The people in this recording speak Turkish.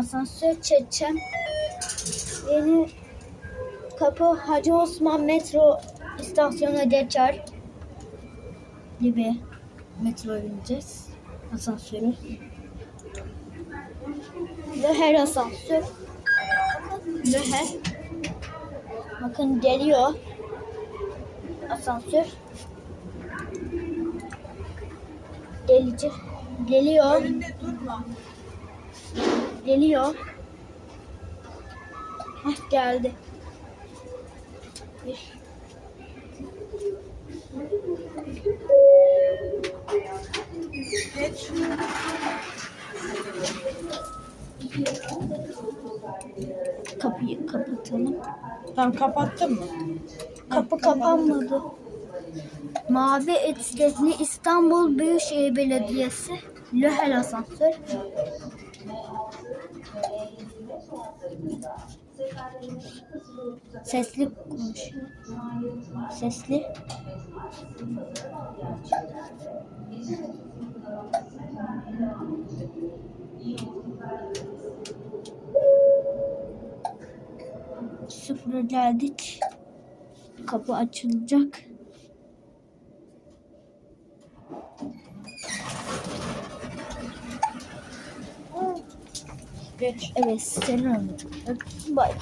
asansör çekeceğim. Yeni kapı Hacı Osman metro istasyonuna geçer gibi metro bineceğiz. Asansörü. Ve her asansör. Ve her. Bakın geliyor. Asansör. Gelici. Geliyor. Önünde durma. Geliyor. Hah geldi. Bir. Geç. Kapıyı kapatalım. Tamam kapattın mı? Kapı kapanmadı. Mavi etiketli İstanbul Büyükşehir Belediyesi Löhel Asansör. Sesli konuşuyor. Sesli. Sıfıra geldik. Kapı açılacak. Geç. Evet, seni anladım. Bay bay.